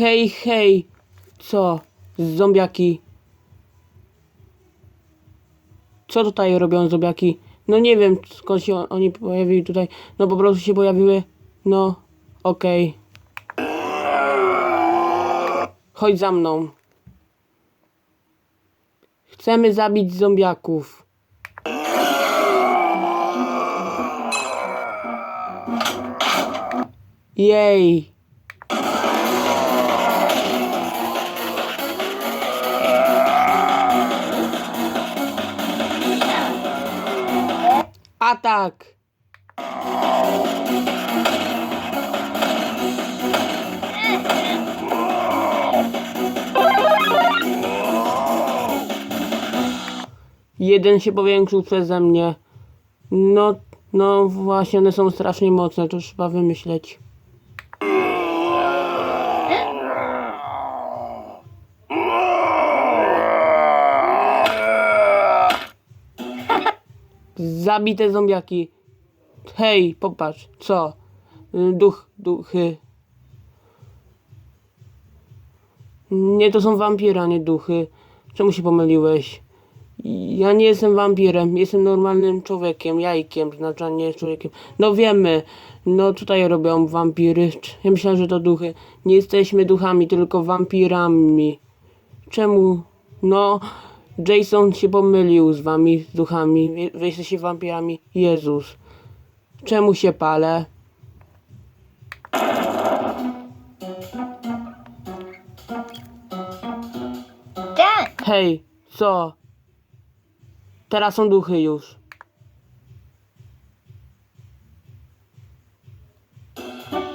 Hej, hej. Co? Zombiaki. Co tutaj robią zombiaki? No nie wiem skąd się oni pojawili tutaj. No po prostu się pojawiły. No, okej. Chodź za mną. Chcemy zabić zombiaków. Jej. Atak! Jeden się powiększył przeze mnie. No, no właśnie, one są strasznie mocne, to trzeba wymyśleć. Zabite zombiaki. Hej, popatrz, co? Y, Duch, duchy. Nie, to są wampiry, a nie duchy. Czemu się pomyliłeś? Ja nie jestem wampirem, jestem normalnym człowiekiem, jajkiem, znaczy nie człowiekiem. No wiemy, no tutaj robią wampiry. Ja myślałem, że to duchy. Nie jesteśmy duchami, tylko wampirami. Czemu? No, Jason się pomylił z wami, z duchami. Wy- jesteście wampirami. Jezus. Czemu się palę? Tak. Hej, co? Teraz są duchy już.